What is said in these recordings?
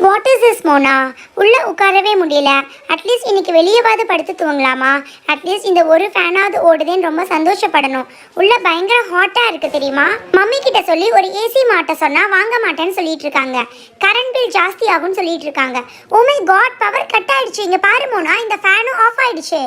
Oh. What is this Mona உள்ளே உட்காரவே முடியல. அட்லீஸ்ட் இன்னைக்கு வெளியேவாது படுத்து தூங்கலாமா? அட்லீஸ்ட் இந்த ஒரு ஃபேனாவது ஓடுதேன்னு ரொம்ப சந்தோஷப்படணும். உள்ளே பயங்கர ஹாட்டாக இருக்குது தெரியுமா? மம்மி கிட்ட சொல்லி ஒரு ஏசி மாட்ட சொன்னால் வாங்க மாட்டேன்னு சொல்லிட்டு இருக்காங்க. கரண்ட் பில் ஜாஸ்தி ஆகும்னு சொல்லிட்டு இருக்காங்க. ஓமை காட் பவர் கட் ஆயிடுச்சு. இங்கே பாரு மோனா இந்த ஃபேனும் ஆஃப் ஆயிடுச்சு.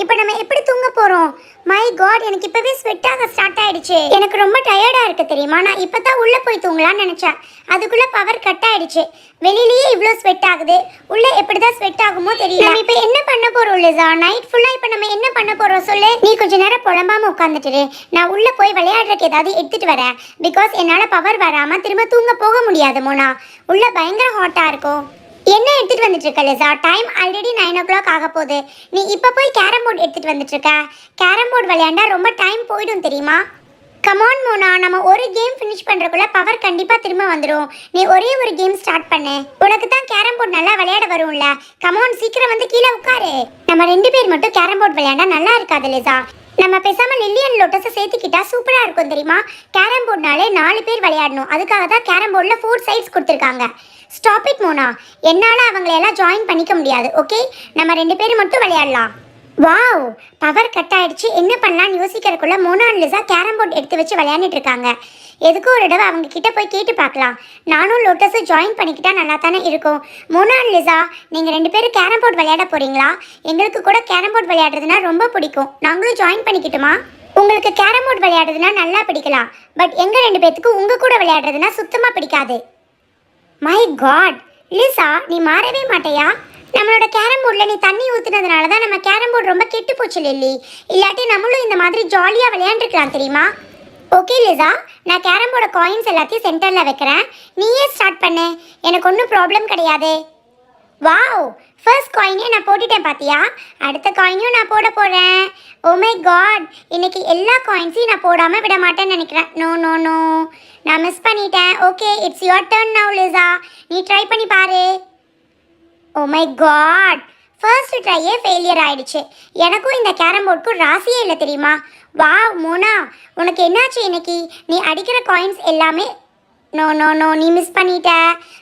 இப்போ நம்ம எப்படி தூங்க போகிறோம் மை காட் எனக்கு இப்போவே ஸ்வெட் ஆக ஸ்டார்ட் ஆயிடுச்சு. எனக்கு ரொம்ப டயர்டாக இருக்குது தெரியுமா? நான் இப்போ தான் உள்ளே போய் தூங்கலாம்னு நினச்சேன். அதுக்குள்ளே பவர் கட் ஆயிடுச்சு. வெளியிலேயே இவ்ளோ ஸ்வெட் ஆகுது? உள்ள எப்படிதான் ஸ்வெட் ஆகுமோ தெரியல. நம்ம இப்போ என்ன பண்ண போறோம் லிசா? நைட் ஃபுல்லா இப்போ நம்ம என்ன பண்ண போறோம் சொல்லு. நீ கொஞ்ச நேரம் புலம்பாம உட்காந்துட்டு நான் உள்ள போய் விளையாடுறதுக்கு ஏதாவது எடுத்துட்டு வரேன். பிகாஸ் என்னால பவர் வராம திரும்ப தூங்க போக முடியாது மோனா. உள்ள பயங்கர ஹாட்டா இருக்கும். என்ன எடுத்துட்டு வந்துட்டு இருக்க Lisa? Time already nine o'clock ஆக போகுது. நீ இப்போ போய் கேரம் போர்டு எடுத்துட்டு வந்துட்டு இருக்க. கேரம் போர்டு விளையாண்டா ரொம்ப டைம் போயிடும் தெரியுமா? கமான் மோனா நம்ம ஒரு கேம் ஃபினிஷ் பண்ணுறக்குள்ள பவர் கண்டிப்பாக திரும்ப வந்துடும் நீ ஒரே ஒரு கேம் ஸ்டார்ட் பண்ணு. உனக்கு தான் கேரம் போர்டு நல்லா விளையாட வரும்ல. கமான் சீக்கிரம் வந்து கீழே உட்காரு. நம்ம ரெண்டு பேர் மட்டும் கேரம் போர்டு விளையாண்டா நல்லா இருக்காது லிசா. நம்ம பேசாம லில்லியன் லோட்டஸை சேர்த்துக்கிட்டா சூப்பராக இருக்கும் தெரியுமா? கேரம் போர்டுனாலே நாலு பேர் விளையாடணும். அதுக்காக தான் கேரம் போர்டில் ஃபோர் சைட்ஸ் கொடுத்துருக்காங்க. ஸ்டாப் இட் மோனா என்னால் அவங்களையெல்லாம் ஜாயின் பண்ணிக்க முடியாது ஓகே நம்ம ரெண்டு பேரும் மட்டும் விளையாடலாம். வாவ் பவர் கட் ஆயிடுச்சு. என்ன பண்ணலாம்னு யோசிக்கிறதுக்குள்ள மோனா லிசா கேரம் போர்டு எடுத்து வச்சு விளையாண்டுட்டு இருக்காங்க. எதுக்கும் ஒரு தடவை அவங்க கிட்ட போய் கேட்டு பார்க்கலாம். நானும் லோட்டஸும் ஜாயின் பண்ணிக்கிட்டா நல்லா தானே இருக்கும். மோனா லிசா நீங்கள் ரெண்டு பேரும் கேரம் போர்டு விளையாட போறீங்களா? எங்களுக்கு கூட கேரம் போர்டு விளையாடுறதுனா ரொம்ப பிடிக்கும். நாங்களும் ஜாயின் பண்ணிக்கிட்டுமா? உங்களுக்கு கேரம் போர்டு விளையாடுறதுனா நல்லா பிடிக்கலாம். பட் எங்கள் ரெண்டு பேத்துக்கு உங்கள் கூட விளையாடுறதுனா சுத்தமாக பிடிக்காது. மை காட் லிசா நீ மாறவே மாட்டேயா? நம்மளோட கேரம் போர்டில் நீ தண்ணி ஊற்றுனதுனால தான் நம்ம கேரம் போர்டு ரொம்ப கெட்டு போச்சு லில்லி. இல்லாட்டி நம்மளும் இந்த மாதிரி ஜாலியாக விளையாண்டுருக்கலாம் தெரியுமா? Okay Lisa. நான் கேரம் போர்டு காயின்ஸ் எல்லாத்தையும் சென்டரில் வைக்கிறேன். நீயே ஸ்டார்ட் பண்ணு. எனக்கு ஒன்றும் ப்ராப்ளம் கிடையாது. வாவ் ஃபர்ஸ்ட் காயினே நான் போட்டுட்டேன் பாத்தியா? அடுத்த காயினையும் நான் போட போகிறேன் ஓ oh காட் இன்னைக்கு எல்லா காயின்ஸையும் நான் போடாமல் விட மாட்டேன்னு நினைக்கிறேன். நோ நோ நோ நான் மிஸ் பண்ணிட்டேன். Okay it's your turn now Lisa. நீ ட்ரை பண்ணி பாரு. ஓ மை காட் ஃபர்ஸ்ட் ட்ரையே ஃபெயிலியர் ஆயிடுச்சு. எனக்கும் இந்த கேரம் போர்டுக்கும் ராசியே இல்லை தெரியுமா? வா மோனா உனக்கு என்னாச்சு இன்னைக்கு? நீ அடிக்கிற காயின்ஸ் எல்லாமே நோ நோ நோ நீ மிஸ் பண்ணிட்ட.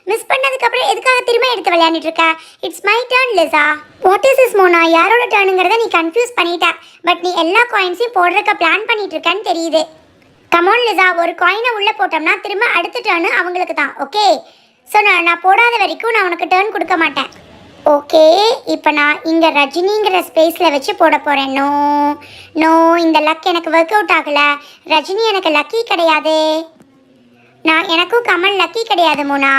மிஸ் பண்ணதுக்கப்புறம் எதுக்காக திரும்ப எடுத்து விளையாண்டுட்டு இருக்க? It's my turn Lisa what is is Mona? யாரோட டேர்னுங்கிறத நீ கன்ஃபியூஸ் பண்ணிட்ட. பட் நீ எல்லா காயின்ஸையும் போடுறதுக்கு பிளான் பண்ணிட்டு இருக்கேன்னு தெரியுது. கமோன் லிசா ஒரு காயினை உள்ளே போட்டோம்னா திரும்ப அடுத்த டேர்னு அவங்களுக்கு தான் ஓகே ஸோ நான் நான் போடாத வரைக்கும் நான் உனக்கு டேர்ன் கொடுக்க மாட்டேன். ஓகே இப்போ நான் இங்கே ரஜினிங்கிற ஸ்பேஸில் வச்சு போட போகிறேன் நோ நோ இந்த லக் எனக்கு ஒர்க் அவுட் ஆகலை. ரஜினி எனக்கு லக்கி கிடையாது. நான் எனக்கும் கமல் லக்கி கிடையாது மோனா.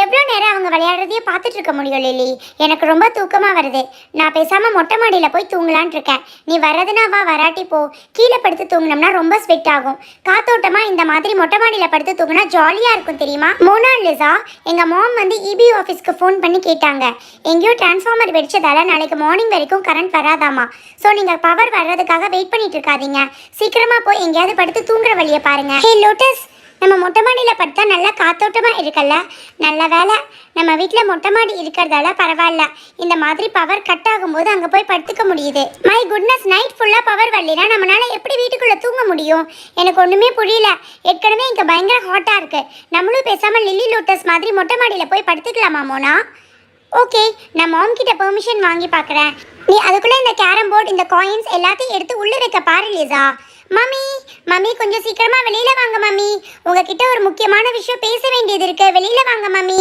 எவ்வளோ நேரம் அவங்க விளையாடுறதையே பார்த்துட்டு இருக்க முடியும் லில்லி. எனக்கு ரொம்ப தூக்கமாக வருது. நான் பேசாமல் மொட்டை மாடியில் போய் தூங்கலான் இருக்கேன். நீ வர்றதுனா வா வராட்டி போ. கீழே படுத்து தூங்கினோம்னா ரொம்ப ஸ்வெட் ஆகும். காத்தோட்டமாக இந்த மாதிரி மொட்டை மாடியில் படுத்து தூங்கினா ஜாலியாக இருக்கும் தெரியுமா? மோனா லிசா எங்கள் மாம் வந்து இபி ஆஃபீஸ்க்கு ஃபோன் பண்ணி கேட்டாங்க. எங்கேயோ டிரான்ஸ்ஃபார்மர் வெடிச்சதால நாளைக்கு மார்னிங் வரைக்கும் கரண்ட் வராதாமா. ஸோ நீங்கள் பவர் வர்றதுக்காக வெயிட் பண்ணிட்டு இருக்காதீங்க. சீக்கிரமாக போய் எங்கேயாவது படுத்து தூங்குற வழியை பாருங்க. ஹே லோட்டஸ் நம்ம மொட்டை மாடியில் படுத்தா நல்லா காத்தோட்டமாக இருக்கல்ல? நல்ல வேலை நம்ம வீட்டில் மொட்டை மாடி இருக்கிறதால பரவாயில்ல. இந்த மாதிரி பவர் கட் ஆகும்போது அங்கே போய் படுத்துக்க முடியுது. மை குட்னஸ் நைட் ஃபுல்லாக பவர் வரலைன்னா நம்மளால எப்படி வீட்டுக்குள்ளே தூங்க முடியும்? எனக்கு ஒன்றுமே புரியல. ஏற்கனவே இங்கே பயங்கர ஹாட்டாக இருக்குது நம்மளும் பேசாமல் லில்லி லோட்டஸ் மாதிரி மொட்டை மாடியில் போய் படுத்துக்கலாமா மோனா? ஓகே நான் மாம் கிட்ட பெர்மிஷன் வாங்கி பார்க்குறேன் நீ அதுக்குள்ளே இந்த கேரம் போர்டு இந்த காயின்ஸ் எல்லாத்தையும் எடுத்து உள்ளே வைக்க பாரு லிசா மம்மி மம்மி கொஞ்சம் சீக்கிரமா வெளியில வாங்க மம்மி. உங்ககிட்ட ஒரு முக்கியமான விஷயம் பேச வேண்டியது இருக்கு. வெளியில வாங்க மம்மி.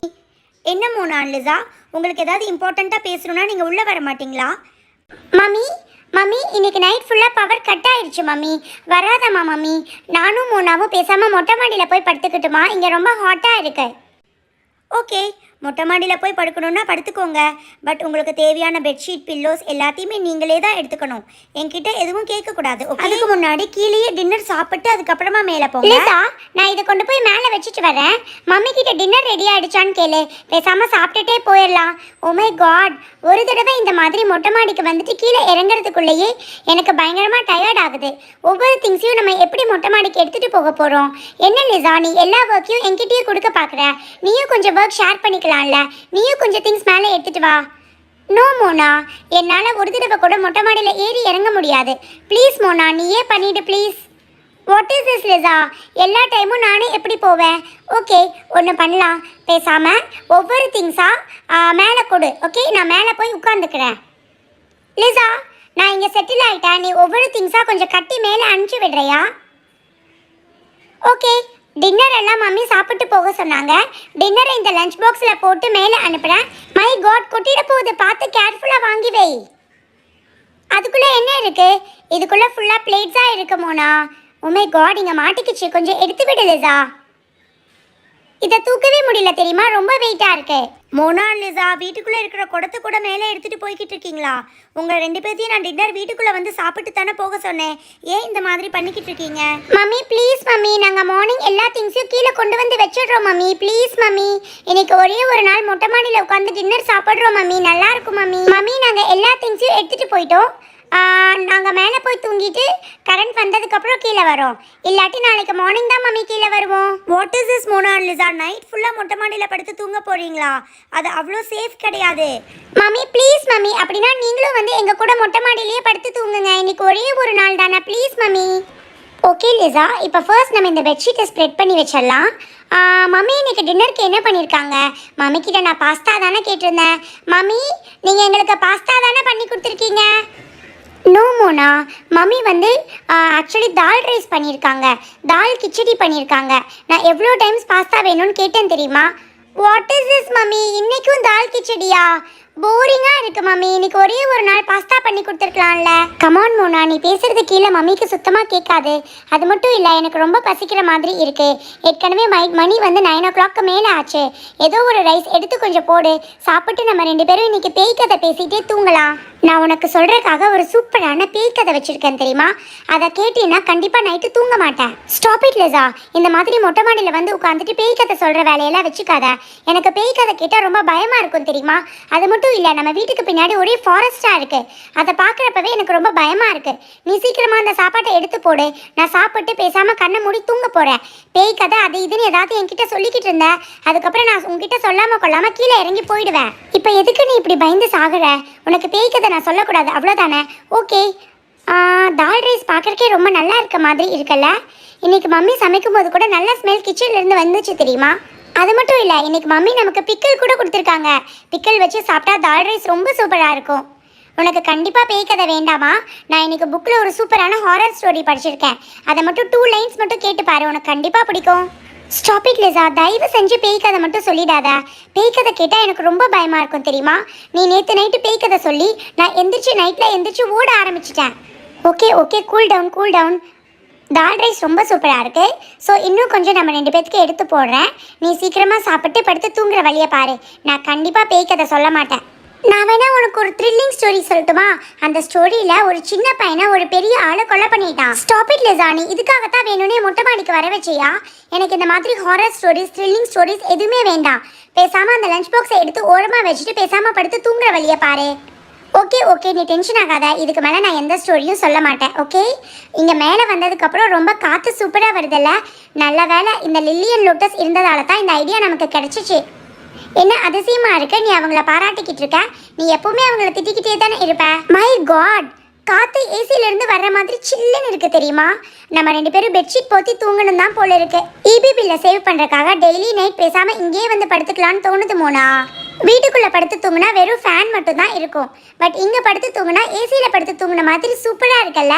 என்ன மோனா லிசா? உங்களுக்கு ஏதாவது இம்பார்ட்டண்ட்டாக பேசணும்னா நீங்கள் உள்ளே வர மாட்டீங்களா? மம்மி மம்மி இன்னைக்கு நைட் ஃபுல்லாக பவர் கட் ஆயிடுச்சு மம்மி. வராதம்மா மம்மி. நானும் மோனாவும் பேசாமல் மொட்டை மாடியில் போய் படுத்துக்கிட்டுமா? இங்கே ரொம்ப ஹாட்டாக இருக்கு. ஓகே மொட்டை மாடியில் போய் படுக்கணும்னா படுத்துக்கோங்க. பட் உங்களுக்கு தேவையான பெட்ஷீட் பில்லோஸ் எல்லாத்தையுமே நீங்களே தான் எடுத்துக்கணும். என்கிட்ட எதுவும் கேட்கக்கூடாது? அதுக்கு முன்னாடி கீழேயே டின்னர் சாப்பிட்டு அதுக்கப்புறமா மேலே போங்க. நான் இதை கொண்டு போய் மேலே வச்சுட்டு வரேன்? மம்மி கிட்ட டின்னர் ரெடி ஆயிடுச்சான்னு கேளு. பேசாம சாப்பிட்டுட்டே போயிடலாம். ஓமை காட் ஒரு தடவை இந்த மாதிரி மொட்டை மாடிக்கு வந்துட்டு கீழே இறங்குறதுக்குள்ளேயே எனக்கு பயங்கரமா டயர்ட் ஆகுது. ஒவ்வொரு திங்ஸையும் நம்ம எப்படி மொட்டை மாடிக்கு எடுத்துட்டு போக போறோம்? என்ன லிசா நீ எல்லா ஒர்க்கையும் என்கிட்டயே கொடுக்க பாக்குற? நீயும் கொஞ்சம் ஒர்க் ஷேர் பண்ணிக்கலாம்ல நீயும் கொஞ்சம் திங்ஸ் மேலே எடுத்துட்டு வா. No Mona. என்னால் ஒரு தடவை கூட மொட்டை மாடியில் ஏறி இறங்க முடியாது. ப்ளீஸ் மோனா நீயே பண்ணிவிடு please what is this Lisa எல்லா டைமும் நானே எப்படி போவேன்? ஓகே ஒன்று பண்ணலாம். பேசாமல் ஒவ்வொரு திங்ஸாக மேலே கொடு. ஓகே நான் மேலே போய் உட்காந்துக்கிறேன் லிசா நான் இங்கே செட்டில் ஆயிட்டேன். நீ ஒவ்வொரு திங்ஸாக கொஞ்சம் கட்டி மேலே அனுப்பிச்சி விடுறியா? ஓகே டின்னர் எல்லாம் மம்மி சாப்பிட்டு போக சொன்னாங்க. டின்னரை இந்த லஞ்ச் பாக்ஸில் போட்டு மேலே அனுப்புகிறேன் மை காட் கொட்டிட போகுது. பார்த்து கேர்ஃபுல்லாக வாங்கி வை. அதுக்குள்ளே என்ன இருக்குது இதுக்குள்ளே ஃபுல்லாக பிளேட்ஸாக இருக்கு மோனா. உமை காட் இங்கே மாட்டிக்கிச்சு. கொஞ்சம் எடுத்து விடுதுதா இதை தூக்கவே முடியல தெரியுமா? ரொம்ப வெயிட்டாக இருக்குது மோனாலிசா லிசா இருக்கிற குடத்தை கூட மேலே எடுத்துகிட்டு போய்கிட்டு இருக்கீங்களா? உங்கள் ரெண்டு பேர்த்தையும் நான் டின்னர் வீட்டுக்குள்ளே வந்து சாப்பிட்டு தானே போக சொன்னேன். ஏன் இந்த மாதிரி பண்ணிக்கிட்டு இருக்கீங்க? Mummy please mummy. நாங்கள் மார்னிங் எல்லா திங்ஸையும் கீழே கொண்டு வந்து வச்சிடுறோம் மம்மி. Please mummy. இன்னைக்கு ஒரே ஒரு நாள் மொட்டை மாடியில் உட்காந்து டின்னர் சாப்பிட்றோம் மம்மி. நல்லா இருக்கும் மம்மி. மம்மி நாங்கள் எல்லா திங்ஸையும் எடுத்துகிட்டு போயிட்டோம். நாங்கள் மேலே போய் தூங்கிட்டு கரண்ட் வந்ததுக்கப்புறம் கீழே வரோம். இல்லாட்டி நாளைக்கு மார்னிங் தான் மம்மி கீழே வருவோம். What is this Mona Lisa night ஃபுல்லாக மொட்டை மாடியில் படுத்து தூங்க போறீங்களா? அது அவ்வளோ சேஃப் கிடையாது. மம்மி ப்ளீஸ் மம்மி அப்படின்னா நீங்களும் வந்து எங்கள் கூட மொட்டை மாடியிலேயே படுத்து தூங்குங்க. இன்னைக்கு ஒரே ஒரு நாள் தானே ப்ளீஸ் மம்மி. ஓகே லிசா இப்போ ஃபர்ஸ்ட் நம்ம இந்த பெட்ஷீட்டை ஸ்ப்ரெட் பண்ணி வச்சிடலாம். மம்மி இன்னைக்கு டின்னருக்கு என்ன பண்ணியிருக்காங்க மம்மி கிட்ட நான் பாஸ்தா தானே கேட்டிருந்தேன். மம்மி நீங்கள் எங்களுக்கு பாஸ்தா தானே பண்ணி கொடுத்துருக்கீங்க? நோ மோனா மம்மி வந்து ஆக்சுவலி தால் ரைஸ் பண்ணியிருக்காங்க தால் கிச்சடி பண்ணியிருக்காங்க நான் எவ்வளோ டைம்ஸ் பாஸ்தா வேணும்னு கேட்டேன் தெரியுமா? வாட் இஸ் திஸ் மம்மி இன்னைக்கும் தால் கிச்சடியா போரிங்காக இருக்கு மம்மி. இன்னைக்கு ஒரே ஒரு நாள் பாஸ்தா பண்ணி கொடுத்துருக்கலாம்ல. Come on Mona. நீ பேசுறது கீழே மம்மிக்கு சுத்தமாக கேட்காது. அது மட்டும் இல்லை எனக்கு ரொம்ப பசிக்கிற மாதிரி இருக்கு. ஏற்கனவே மை மணி வந்து நைன் ஓ கிளாக்கு மேலே ஆச்சு. ஏதோ ஒரு ரைஸ் எடுத்து கொஞ்சம் போடு. சாப்பிட்டு நம்ம ரெண்டு பேரும் இன்னைக்கு பேய் கதை பேசிட்டே தூங்கலாம். நான் உனக்கு சொல்றதுக்காக ஒரு சூப்பரான பேய் கதை வச்சிருக்கேன் தெரியுமா? அதை கேட்டீங்கன்னா கண்டிப்பா நைட்டு தூங்க மாட்டேன். ஸ்டாப் இட் லிசா இந்த மாதிரி மொட்டை மாடியில் வந்து உட்காந்துட்டு பேய் கதை சொல்ற வேலையெல்லாம் வச்சுக்காத. எனக்கு பேய் கதை கேட்டால் ரொம்ப பயமா இருக்கும் தெரியுமா? அது மட்டும் மட்டும் இல்லை நம்ம வீட்டுக்கு பின்னாடி ஒரே ஃபாரஸ்ட்டாக இருக்குது அதை பார்க்குறப்பவே எனக்கு ரொம்ப பயமாக இருக்குது நீ சீக்கிரமாக அந்த சாப்பாட்டை எடுத்து போடு. நான் சாப்பிட்டு பேசாமல் கண்ணை மூடி தூங்க போகிறேன் பேய் கதை அது இதுன்னு ஏதாவது என்கிட்ட சொல்லிக்கிட்டு இருந்த அதுக்கப்புறம் நான் உங்ககிட்ட சொல்லாமல் கொள்ளாமல் கீழே இறங்கி போயிடுவேன். இப்போ எதுக்கு நீ இப்படி பயந்து சாகுற? உனக்கு பேய் கதை நான் சொல்லக்கூடாது. அவ்வளோதானே ஓகே. தால் ரைஸ் பார்க்குறக்கே ரொம்ப நல்லா இருக்க மாதிரி இருக்குல்ல? இன்றைக்கி மம்மி சமைக்கும் போது கூட நல்ல ஸ்மெல் கிச்சன்லேருந்து வந்துச்சு தெரியுமா? அது மட்டும் இல்லை இன்னைக்கு மம்மி நமக்கு பிக்கல் கூட கொடுத்துருக்காங்க. பிக்கல் வச்சு சாப்பிட்டா தால் ரைஸ் ரொம்ப சூப்பராக இருக்கும். உனக்கு கண்டிப்பாக பேய் கதை வேண்டாமா? நான் இன்னைக்கு புக்கில் ஒரு சூப்பரான ஹாரர் ஸ்டோரி படிச்சிருக்கேன். அதை மட்டும் டூ லைன்ஸ் மட்டும் கேட்டு பாரு உனக்கு கண்டிப்பாக பிடிக்கும். ஸ்டாப் இட் லிசா தயவு செஞ்சு பேய் கதை மட்டும் சொல்லிடாத. பேய் கதை கேட்டால் எனக்கு ரொம்ப பயமாக இருக்கும் தெரியுமா? நீ நேற்று நைட்டு பேய் கதை சொல்லி நான் எந்திரிச்சு நைட்டில் எந்திரிச்சு ஓட ஆரம்பிச்சிட்டேன். Okay okay cool down cool down dal rice ரொம்ப சூப்பராக இருக்குது ஸோ இன்னும் கொஞ்சம் நம்ம ரெண்டு பேத்துக்கு எடுத்து போடுறேன். நீ சீக்கிரமாக சாப்பிட்டு படுத்து தூங்குற வழியை பாரு. நான் கண்டிப்பாக பேய் சொல்ல மாட்டேன். நான் வேணா உனக்கு ஒரு த்ரில்லிங் ஸ்டோரி சொல்லட்டுமா? அந்த ஸ்டோரியில ஒரு சின்ன பையனை ஒரு பெரிய ஆளை கொலை பண்ணிட்டான். ஸ்டாப் இட் லெசானி இதுக்காகத்தான் வேணும்னே மொட்டை மாடிக்கு வர வச்சியா? எனக்கு இந்த மாதிரி ஹாரர் ஸ்டோரிஸ் த்ரில்லிங் ஸ்டோரிஸ் எதுவுமே வேண்டாம். பேசாம அந்த லஞ்ச் பாக்ஸை எடுத்து ஓரமா வச்சுட்டு பேசாம படுத்து தூங்குற வழியை பாரு. ஓகே ஓகே நீ டென்ஷன் ஆகாத. இதுக்கு மேலே நான் எந்த ஸ்டோரியும் சொல்ல மாட்டேன் ஓகே? இங்கே மேலே வந்ததுக்கப்புறம் ரொம்ப காற்று சூப்பராக வருதுல்ல? நல்ல வேளை இந்த லில்லியன் லோட்டஸ் இருந்ததால தான் இந்த ஐடியா நமக்கு கிடச்சிச்சு. என்ன அதிசயமாக இருக்கு? நீ அவங்கள பாராட்டிக்கிட்டு இருக்க. நீ எப்பவுமே அவங்கள திட்டிக்கிட்டே தானே இருப்ப. மை காட் காற்று ஏசியிலேருந்து வர்ற மாதிரி சில்லுன்னு இருக்குது தெரியுமா? நம்ம ரெண்டு பேரும் பெட்ஷீட் போத்தி தூங்கணும் தான் போல இருக்கு. இபி பில்லை சேவ் பண்ணுறக்காக டெய்லி நைட் பேசாமல் இங்கேயே வந்து படுத்துக்கலான்னு தோணுது மோனா. வீட்டுக்குள்ளே படுத்து தூங்கினா வெறும் ஃபேன் மட்டும் தான் இருக்கும். பட் இங்கே படுத்து தூங்கினா ஏசியில் படுத்து தூங்கின மாதிரி சூப்பராக இருக்குல்ல?